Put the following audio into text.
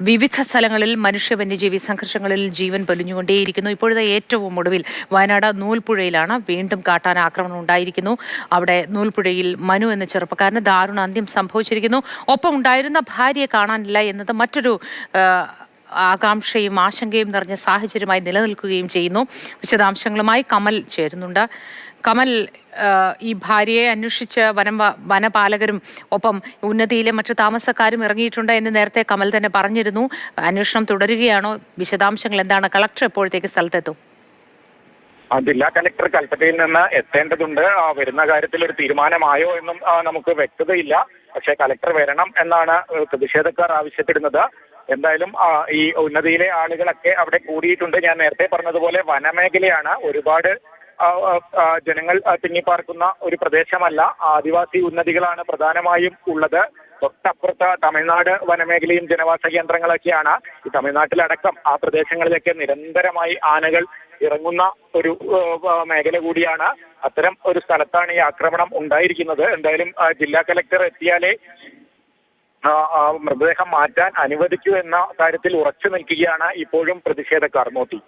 വിവിധ സ്ഥലങ്ങളിൽ മനുഷ്യ വന്യജീവി സംഘർഷങ്ങളിൽ ജീവൻ പൊലിഞ്ഞുകൊണ്ടേയിരിക്കുന്നു. ഇപ്പോഴത്തെ ഏറ്റവും ഒടുവിൽ വയനാട് നൂൽപ്പുഴയിലാണ് വീണ്ടും കാട്ടാന ആക്രമണം ഉണ്ടായിരിക്കുന്നു. അവിടെ നൂൽപ്പുഴയിൽ മനു എന്ന ചെറുപ്പക്കാരന് ദാരുണ അന്ത്യം സംഭവിച്ചിരിക്കുന്നു. ഒപ്പം ഉണ്ടായിരുന്ന ഭാര്യയെ കാണാനില്ല എന്നത് മറ്റൊരു ആകാംക്ഷയും ആശങ്കയും നിറഞ്ഞ സാഹചര്യമായി നിലനിൽക്കുകയും ചെയ്യുന്നു. വിശദാംശങ്ങളുമായി കമൽ ചേരുന്നുണ്ട്. കമൽ ഈ ഭാര്യയെ അന്വേഷിച്ച് വനം വനപാലകരും ഒപ്പം ഉന്നതിയിലെ മറ്റു താമസക്കാരും ഇറങ്ങിയിട്ടുണ്ട് എന്ന് നേരത്തെ കമൽ തന്നെ പറഞ്ഞിരുന്നു. അന്വേഷണം തുടരുകയാണോ? വിശദാംശങ്ങൾ എന്താണ്? കളക്ടർ എപ്പോഴത്തേക്ക് സ്ഥലത്തെത്തും? ജില്ലാ കലക്ടർ കൽപ്പറ്റയിൽ നിന്ന് എത്തേണ്ടതുണ്ട്. വരുന്ന കാര്യത്തിൽ ഒരു തീരുമാനമായോ എന്നും നമുക്ക് വ്യക്തതയില്ല. പക്ഷേ കലക്ടർ വരണം എന്നാണ് പ്രതിഷേധക്കാർ ആവശ്യപ്പെടുന്നത്. എന്തായാലും ഈ ഉന്നതിയിലെ ആളുകളൊക്കെ അവിടെ കൂടിയിട്ടുണ്ട്. ഞാൻ നേരത്തെ പറഞ്ഞതുപോലെ വനമേഖലയാണ് ഒരുപാട് ജനങ്ങൾ തിങ്ങിപ്പാർക്കുന്ന ഒരു പ്രദേശമല്ല. ആദിവാസി ഉന്നതികളാണ് പ്രധാനമായും ഉള്ളത്. തൊട്ടപ്പുറത്ത് തമിഴ്നാട് വനമേഖലയും ജനവാസ കേന്ദ്രങ്ങളൊക്കെയാണ്. ഈ തമിഴ്നാട്ടിലടക്കം ആ പ്രദേശങ്ങളിലൊക്കെ നിരന്തരമായി ആനകൾ ഇറങ്ങുന്ന ഒരു മേഖല കൂടിയാണ്. അത്തരം ഒരു സ്ഥലത്താണ് ഈ ആക്രമണം ഉണ്ടായിരിക്കുന്നത്. എന്തായാലും ജില്ലാ കലക്ടർ എത്തിയാലേ മൃതദേഹം മാറ്റാൻ അനുവദിക്കൂ എന്ന കാര്യത്തിൽ ഉറച്ചു നിൽക്കുകയാണ് ഇപ്പോഴും പ്രതിഷേധക്കാർ. മോത്തി.